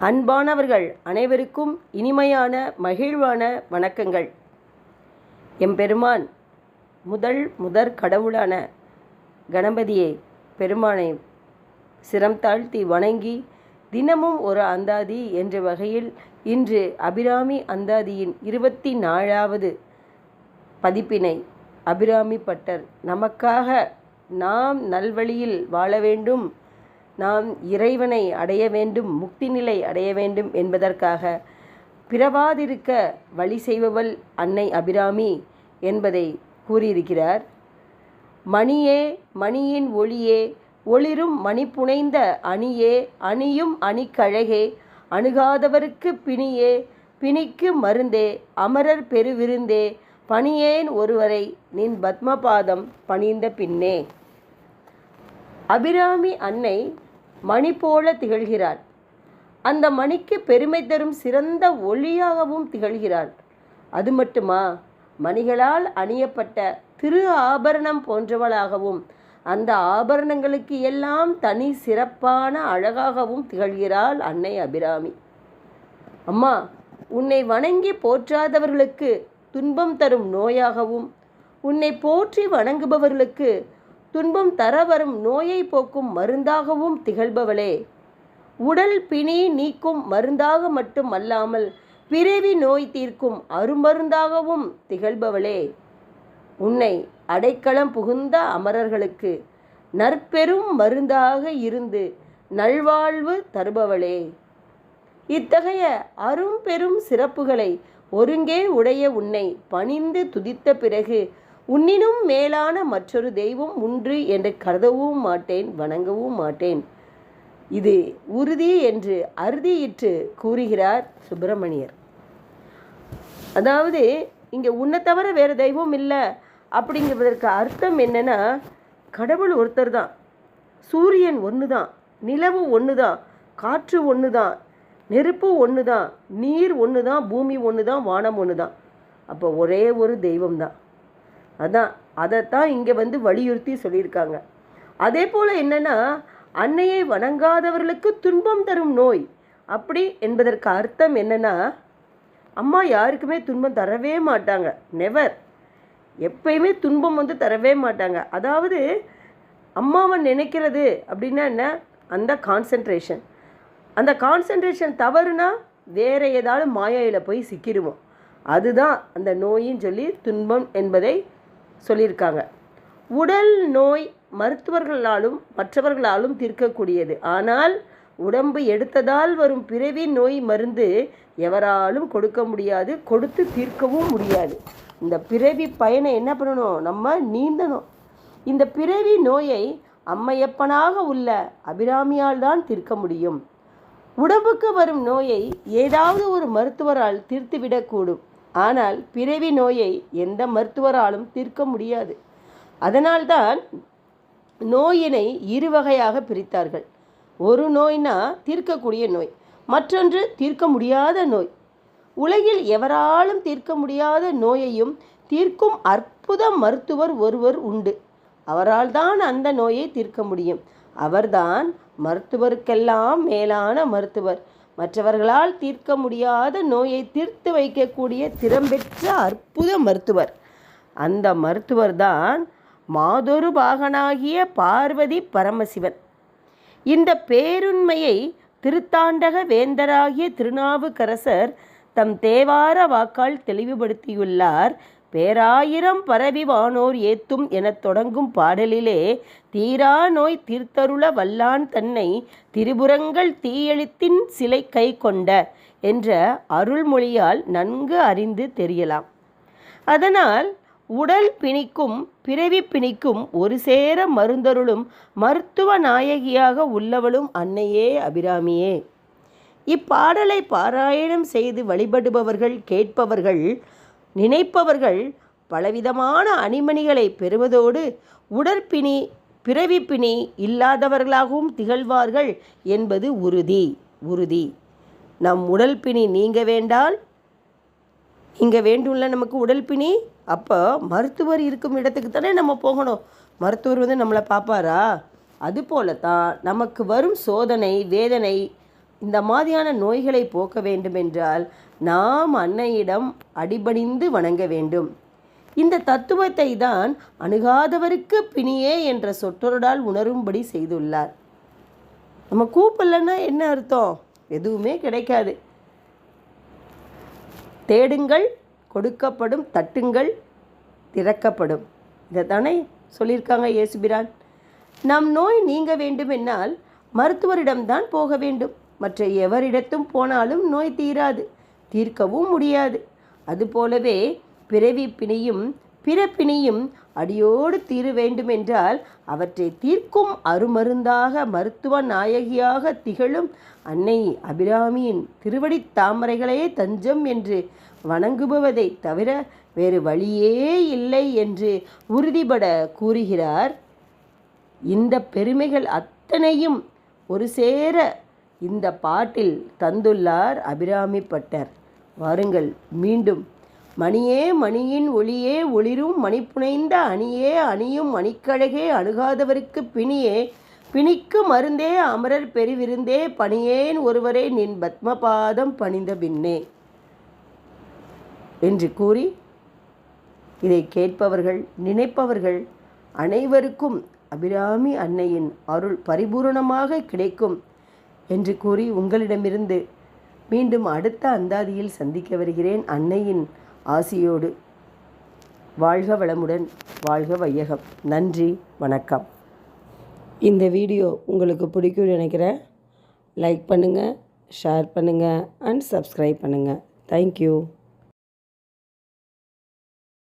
அன்பானவர்கள் அனைவருக்கும் இனிமையான மகிழ்வான வணக்கங்கள். எம்பெருமான் முதல் முதற் கடவுளான கணபதியை பெருமானை சிரம் தாழ்த்தி வணங்கி தினமும் ஒரு அந்தாதி என்ற வகையில் இன்று அபிராமி அந்தாதியின் இருபத்தி நாலாவது பதிப்பினை அபிராமி பட்டர் நமக்காக நாம் நல்வழியில் வாழ வேண்டும் நாம் இறைவனை அடைய வேண்டும் முக்தி நிலை அடைய வேண்டும் என்பதற்காக பிறவாதிருக்க வழி செய்பவள் அன்னை அபிராமி என்பதை கூறியிருக்கிறார். மணியே மணியின் ஒளியே ஒளிரும் மணி புனைந்த அணியே அணியும் அணிக்கழகே அணுகாதவருக்கு பிணியே பிணிக்கு மருந்தே அமரர் பெருவிருந்தே பணியேன் ஒருவரை நின் பத்மபாதம் பணிந்த பின்னே. அபிராமி அன்னை மணி போல திகழ்கிறாள். அந்த மணிக்கு பெருமை தரும் சிறந்த ஒளியாகவும் திகழ்கிறாள். அது மட்டுமா? மணிகளால் அணியப்பட்ட திரு ஆபரணம் போன்றவளாகவும் அந்த ஆபரணங்களுக்கு எல்லாம் தனி சிறப்பான அழகாகவும் திகழ்கிறாள் அன்னை அபிராமி. அம்மா உன்னை வணங்கி போற்றாதவர்களுக்கு துன்பம் தரும் நோயாகவும் உன்னை போற்றி வணங்குபவர்களுக்கு துன்பம் தர வரும் நோயை போக்கும் மருந்தாகவும் திகழ்பவளே. உடல் பிணி நீக்கும் மருந்தாக மட்டும் அல்லாமல் பிறவி நோய் தீர்க்கும் அருமருந்தாகவும் திகழ்பவளே. உன்னை அடைக்கலம் புகுந்த அமரர்களுக்கு நற்பெரும் மருந்தாக இருந்து நல்வாழ்வு தருபவளே. இத்தகைய அரும் பெரும் சிறப்புகளை ஒருங்கே உடைய உன்னை பணிந்து துதித்த பிறகு உன்னினும் மேலான மற்றொரு தெய்வம் உண்டு என்று கருதவும் மாட்டேன் வணங்கவும் மாட்டேன். இது உறுதி என்று அறுதியிட்டு கூறுகிறார் சுப்பிரமணியர். அதாவது இங்கே உன்னை தவிர வேறு தெய்வம் இல்லை அப்படிங்கிறதற்கு அர்த்தம் என்னன்னா கடவுள் ஒருத்தர் தான். சூரியன் ஒன்று தான். நிலவு ஒன்று தான். காற்று ஒன்று தான். நெருப்பு ஒன்று தான். நீர் ஒன்று தான். பூமி ஒன்று தான். வானம் ஒன்று தான். அப்போ ஒரே ஒரு தெய்வம் தான். அதான் அதைத்தான் இங்கே வந்து வலியுறுத்தி சொல்லியிருக்காங்க. அதே போல் என்னென்னா அன்னையை வணங்காதவர்களுக்கு துன்பம் தரும் நோய் அப்படி என்பதற்கு அர்த்தம் என்னென்னா அம்மா யாருக்குமே துன்பம் தரவே மாட்டாங்க. நெவர் எப்பயுமே துன்பம் வந்து தரவே மாட்டாங்க. அதாவது அம்மாவை நினைக்கிறது அப்படின்னா என்ன? அந்த கான்சன்ட்ரேஷன் அந்த கான்சன்ட்ரேஷன் தவறுனா வேறு ஏதாவது மாயையில் போய் சிக்கிடுவோம் அதுதான் அந்த நோயின்னு சொல்லி துன்பம் என்பதை சொல்லியிருக்காங்க. உடல் நோய் மருத்துவர்களாலும் மற்றவர்களாலும் தீர்க்கக்கூடியது. ஆனால் உடம்பு எடுத்ததால் வரும் பிறவி நோய் மருந்து எவராலும் கொடுக்க முடியாது கொடுத்து தீர்க்கவும் முடியாது. இந்த பிறவி பயனை என்ன பண்ணணும்? நம்ம நீந்தணும். இந்த பிறவி நோயை அம்மையப்பனாக உள்ள அபிராமியால் தான் தீர்க்க முடியும். உடம்புக்கு வரும் நோயை ஏதாவது ஒரு மருத்துவரால் தீர்த்துவிடக்கூடும். ஆனால் பிறவி நோயை எந்த மருத்துவராலும் தீர்க்க முடியாது. அதனால்தான் நோயினை இரு வகையாக பிரித்தார்கள். ஒரு நோய்னா தீர்க்கக்கூடிய நோய் மற்றொன்று தீர்க்க முடியாத நோய். உலகில் எவராலும் தீர்க்க முடியாத நோயையும் தீர்க்கும் அற்புத மருத்துவர் ஒருவர் உண்டு. அவரால் தான் அந்த நோயை தீர்க்க முடியும். அவர்தான் மருத்துவருக்கெல்லாம் மேலான மருத்துவர். மற்றவர்களால் தீர்க்க முடியாத நோயை தீர்த்து வைக்கக்கூடிய திறம்பெற்ற அற்புத மருத்துவர். அந்த மருத்துவர் தான் மாதொரு பாகனாகிய பார்வதி பரமசிவன். இந்த பேருண்மையை திருத்தாண்டக வேந்தராகிய திருநாவுக்கரசர் தம் தேவார வாக்கால் தெளிவுபடுத்தியுள்ளார் பேராயிரம் பரவி வானோர் ஏத்தும் எனத் தொடங்கும் பாடலிலே தீரா நோய் தீர்த்தருள வல்லான் தன்னை திரிபுரங்கள் தீயெழுத்தின் சிலை கை கொண்ட என்ற அருள்மொழியால் நன்கு அறிந்து தெரியலாம். அதனால் உடல் பிணிக்கும் பிறவி பிணிக்கும் ஒரு சேர மருந்தருளும் மருத்துவ நாயகியாக உள்ளவளும் அன்னையே அபிராமியே. இப்பாடலை பாராயணம் செய்து வழிபடுபவர்கள் கேட்பவர்கள் நினைப்பவர்கள் பலவிதமான அணிமணிகளை பெறுவதோடு உடற்பிணி பிறவிப்பிணி இல்லாதவர்களாகவும் திகழ்வார்கள் என்பது உறுதி உறுதி. நம் உடல் பிணி நீங்க வேண்டால் இங்கே வேண்டும்ல நமக்கு உடல் பிணி அப்போ மருத்துவர் இருக்கும் இடத்துக்கு தானே நம்ம போகணும். மருத்துவர் வந்து நம்மளை பார்ப்பாரா? அதுபோல தான் நமக்கு வரும் சோதனை வேதனை இந்த மாதிரியான நோய்களை போக்க வேண்டுமென்றால் நாம் அன்னையிடம் அடிபணிந்து வணங்க வேண்டும். இந்த தத்துவத்தை தான் அணுகாதவருக்கு பிணியே என்ற சொற்றொருடால் உணரும்படி செய்துள்ளார். நம்ம கூப்பிடலன்னா என்ன அர்த்தம்? எதுவுமே கிடைக்காது. தேடுங்கள் கொடுக்கப்படும் தட்டுங்கள் திறக்கப்படும். இதை தானே சொல்லியிருக்காங்க இயேசுபிரான். நம் நோய் நீங்க வேண்டுமென்றால் மருத்துவரிடம்தான் போக வேண்டும். மற்ற எவரிடத்தும் போனாலும் நோய் தீராது தீர்க்கவும் முடியாது. அதுபோலவே பிறவி பிணியும் பிறப்பிணியும் அடியோடு தீர வேண்டுமென்றால் அவற்றை தீர்க்கும் அருமருந்தாக மருத்துவ நாயகியாக திகழும் அன்னை அபிராமியின் திருவடி தாமரைகளே தஞ்சம் என்று வணங்குபவதை தவிர வேறு வழியே இல்லை என்று உறுதிபட கூறுகிறார். இந்த பெருமைகள் அத்தனையும் ஒரு சேர இந்த பாட்டில் தந்துள்ளார் அபிராமி பட்டர். வாருங்கள் மீண்டும். மணியே மணியின் ஒளியே ஒளிரும் மணிப்புனைந்த அணியே அணியும் மணிக்கழகே அணுகாதவருக்கு பிணியே. பிணிக்கு மருந்தே அமரர் பெருவிருந்தே பணியேன் ஒருவரே நின் பத்மபாதம் பணிந்த பின்னே. என்று கூறி இதை கேட்பவர்கள் நினைப்பவர்கள் அனைவருக்கும் அபிராமி அன்னையின் அருள் பரிபூரணமாக கிடைக்கும். என்று கூறி உங்களிடமிருந்து மீண்டும் அடுத்த அந்தாதியில் சந்திக்க வருகிறேன் அன்னையின் ஆசியோடு. வாழ்க வளமுடன் வாழ்க வையகம். நன்றி வணக்கம். இந்த வீடியோ உங்களுக்கு பிடிக்கும்னு நினைக்கிறேன். லைக் பண்ணுங்கள் ஷேர் பண்ணுங்கள் அண்ட் சப்ஸ்கிரைப் பண்ணுங்கள் தேங்க்யூ.